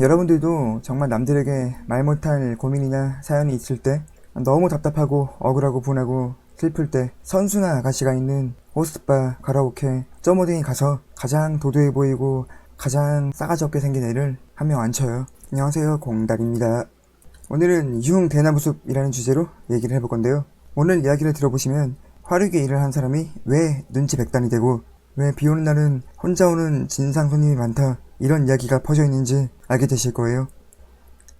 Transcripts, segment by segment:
여러분들도 정말 남들에게 말 못할 고민이나 사연이 있을 때 너무 답답하고 억울하고 분하고 슬플 때 선수나 아가씨가 있는 호스바 가라오케 점어딩이 가서 가장 도도해 보이고 가장 싸가지 없게 생긴 애를 한 명 앉혀요. 안녕하세요 공달입니다. 오늘은 유흥 대나무숲이라는 주제로 얘기를 해볼 건데요. 오늘 이야기를 들어보시면 화류계 일을 한 사람이 왜 눈치 백단이 되고 왜 비 오는 날은 혼자 오는 진상 손님이 많다 이런 이야기가 퍼져 있는지 알게 되실 거예요.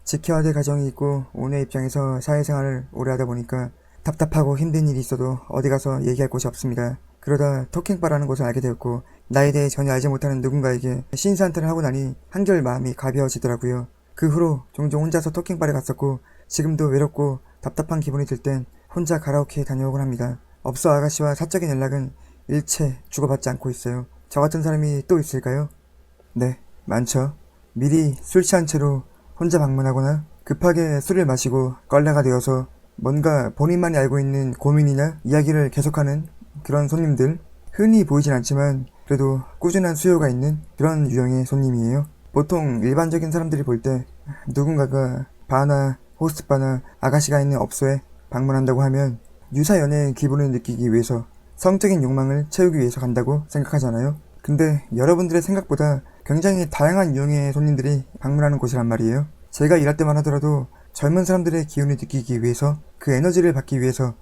지켜야 될 가정이 있고 오늘 입장에서 사회생활을 오래 하다 보니까 답답하고 힘든 일이 있어도 어디 가서 얘기할 곳이 없습니다. 그러다 토킹바라는 곳을 알게 되었고 나에 대해 전혀 알지 못하는 누군가에게 신사한테를 하고 나니 한결 마음이 가벼워지더라고요. 그 후로 종종 혼자서 토킹바를 갔었고 지금도 외롭고 답답한 기분이 들 땐 혼자 가라오케에 다녀오곤 합니다. 업소 아가씨와 사적인 연락은 일체 주고받지 않고 있어요. 저 같은 사람이 또 있을까요? 네, 많죠. 미리 술 취한 채로 혼자 방문하거나 급하게 술을 마시고 껄레가 되어서 뭔가 본인만이 알고 있는 고민이나 이야기를 계속하는 그런 손님들. 흔히 보이진 않지만 그래도 꾸준한 수요가 있는 그런 유형의 손님이에요. 보통 일반적인 사람들이 볼 때 누군가가 바나 호스트바나 아가씨가 있는 업소에 방문한다고 하면 유사 연애의 기분을 느끼기 위해서 성적인 욕망을 채우기 위해서 간다고 생각하잖아요. 근데 여러분들의 생각보다 굉장히 다양한 유형의 손님들이 방문하는 곳이란 말이에요. 제가 일할 때만 하더라도 젊은 사람들의 기운을 느끼기 위해서 그 에너지를 받기 위해서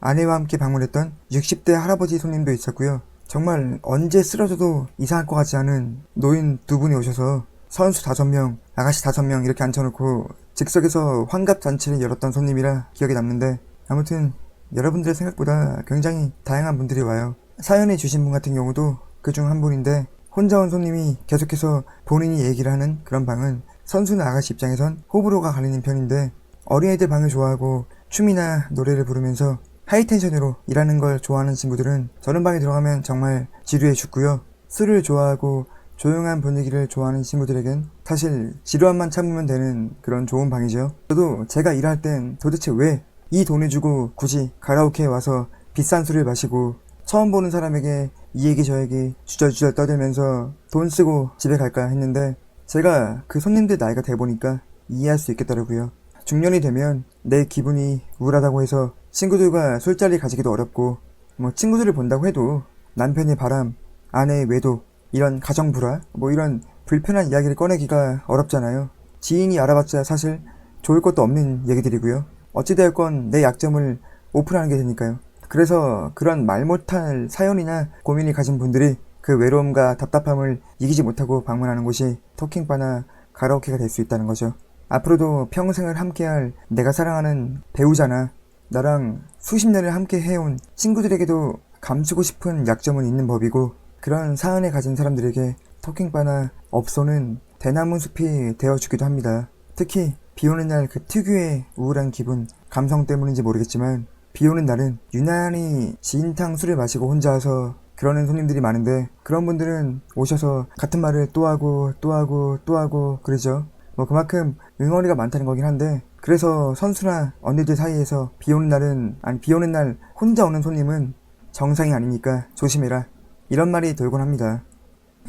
아내와 함께 방문했던 60대 할아버지 손님도 있었고요. 정말 언제 쓰러져도 이상할 것 같지 않은 노인 두 분이 오셔서 선수 다섯 명, 아가씨 다섯 명 이렇게 앉혀놓고 즉석에서 환갑 잔치를 열었던 손님이라 기억에 남는데 아무튼 여러분들의 생각보다 굉장히 다양한 분들이 와요. 사연을 주신 분 같은 경우도 그중 한 분인데 혼자 온 손님이 계속해서 본인이 얘기를 하는 그런 방은 선수나 아가씨 입장에선 호불호가 갈리는 편인데 어린애들 방을 좋아하고 춤이나 노래를 부르면서 하이텐션으로 일하는 걸 좋아하는 친구들은 저런 방에 들어가면 정말 지루해 죽고요. 술을 좋아하고 조용한 분위기를 좋아하는 친구들에겐 사실 지루함만 참으면 되는 그런 좋은 방이죠. 저도 제가 일할 땐 도대체 왜 이 돈을 주고 굳이 가라오케에 와서 비싼 술을 마시고 처음 보는 사람에게 이 얘기 저 얘기 주절주절 떠들면서 돈 쓰고 집에 갈까 했는데 제가 그 손님들 나이가 돼 보니까 이해할 수 있겠더라고요. 중년이 되면 내 기분이 우울하다고 해서 친구들과 술자리 가지기도 어렵고 뭐 친구들을 본다고 해도 남편의 바람, 아내의 외도, 이런 가정 불화, 뭐 이런 불편한 이야기를 꺼내기가 어렵잖아요. 지인이 알아봤자 사실 좋을 것도 없는 얘기들이고요. 어찌되었건 내 약점을 오픈하는 게 되니까요. 그래서 그런 말 못할 사연이나 고민을 가진 분들이 그 외로움과 답답함을 이기지 못하고 방문하는 곳이 토킹바나 가라오케가 될 수 있다는 거죠. 앞으로도 평생을 함께할 내가 사랑하는 배우자나 나랑 수십 년을 함께 해온 친구들에게도 감추고 싶은 약점은 있는 법이고 그런 사연을 가진 사람들에게 토킹바나 업소는 대나무 숲이 되어주기도 합니다. 특히 비 오는 날 그 특유의 우울한 기분, 감성 때문인지 모르겠지만 비 오는 날은 유난히 진탕 술을 마시고 혼자 와서 그러는 손님들이 많은데 그런 분들은 오셔서 같은 말을 또 하고 또 하고 또 하고 그러죠. 뭐 그만큼 응어리가 많다는 거긴 한데 그래서 선수나 언니들 사이에서 비 오는 날은 아니 비 오는 날 혼자 오는 손님은 정상이 아니니까 조심해라 이런 말이 돌곤 합니다.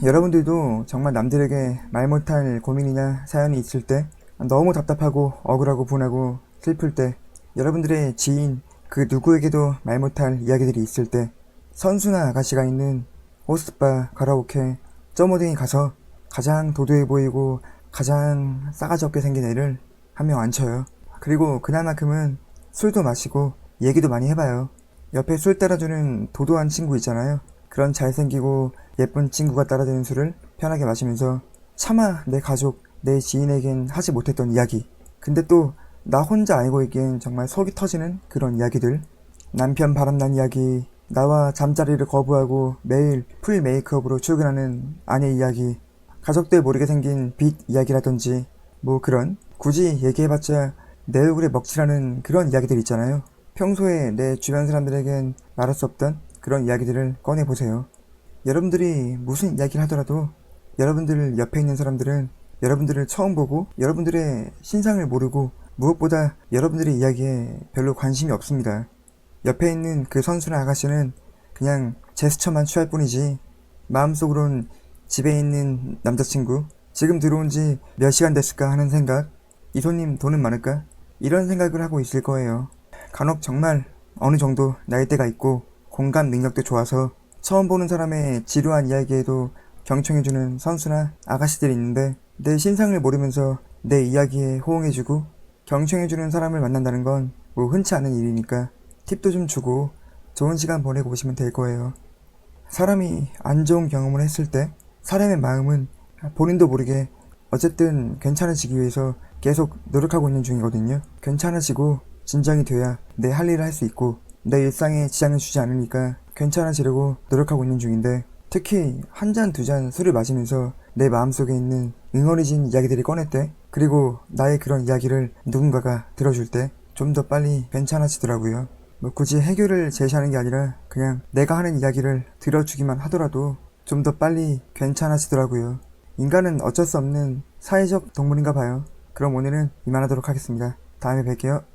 여러분들도 정말 남들에게 말 못할 고민이나 사연이 있을 때 너무 답답하고 억울하고 분하고 슬플 때 여러분들의 지인 그 누구에게도 말 못할 이야기들이 있을 때 선수나 아가씨가 있는 호스바 가라오케 점어딩이 가서 가장 도도해 보이고 가장 싸가지 없게 생긴 애를 한 명 앉혀요. 그리고 그날만큼은 술도 마시고 얘기도 많이 해봐요. 옆에 술 따라주는 도도한 친구 있잖아요. 그런 잘생기고 예쁜 친구가 따라주는 술을 편하게 마시면서 차마 내 가족, 내 지인에겐 하지 못했던 이야기. 근데 또 나 혼자 알고 있기엔 정말 속이 터지는 그런 이야기들. 남편 바람난 이야기, 나와 잠자리를 거부하고 매일 풀 메이크업으로 출근하는 아내 이야기, 가족들 모르게 생긴 빚 이야기라든지 뭐 그런 굳이 얘기해봤자 내 얼굴에 먹칠하는 그런 이야기들 있잖아요. 평소에 내 주변 사람들에겐 말할 수 없던 그런 이야기들을 꺼내보세요. 여러분들이 무슨 이야기를 하더라도 여러분들 옆에 있는 사람들은 여러분들을 처음 보고 여러분들의 신상을 모르고 무엇보다 여러분들의 이야기에 별로 관심이 없습니다. 옆에 있는 그 선수나 아가씨는 그냥 제스처만 취할 뿐이지 마음속으론 집에 있는 남자친구, 지금 들어온 지 몇 시간 됐을까 하는 생각, 이 손님 돈은 많을까? 이런 생각을 하고 있을 거예요. 간혹 정말 어느 정도 나이대가 있고 공감 능력도 좋아서 처음 보는 사람의 지루한 이야기에도 경청해주는 선수나 아가씨들이 있는데 내 신상을 모르면서 내 이야기에 호응해주고 경청해주는 사람을 만난다는 건 뭐 흔치 않은 일이니까 팁도 좀 주고 좋은 시간 보내고 오시면 될 거예요. 사람이 안 좋은 경험을 했을 때 사람의 마음은 본인도 모르게 어쨌든 괜찮아지기 위해서 계속 노력하고 있는 중이거든요. 괜찮아지고 진정이 돼야 내 할 일을 할 수 있고 내 일상에 지장을 주지 않으니까 괜찮아지려고 노력하고 있는 중인데 특히 한 잔 두 잔 술을 마시면서 내 마음속에 있는 응어리진 이야기들이 꺼냈대. 그리고 나의 그런 이야기를 누군가가 들어줄 때 좀 더 빨리 괜찮아지더라고요. 뭐 굳이 해결을 제시하는 게 아니라 그냥 내가 하는 이야기를 들어주기만 하더라도 좀 더 빨리 괜찮아지더라고요. 인간은 어쩔 수 없는 사회적 동물인가 봐요. 그럼 오늘은 이만하도록 하겠습니다. 다음에 뵐게요.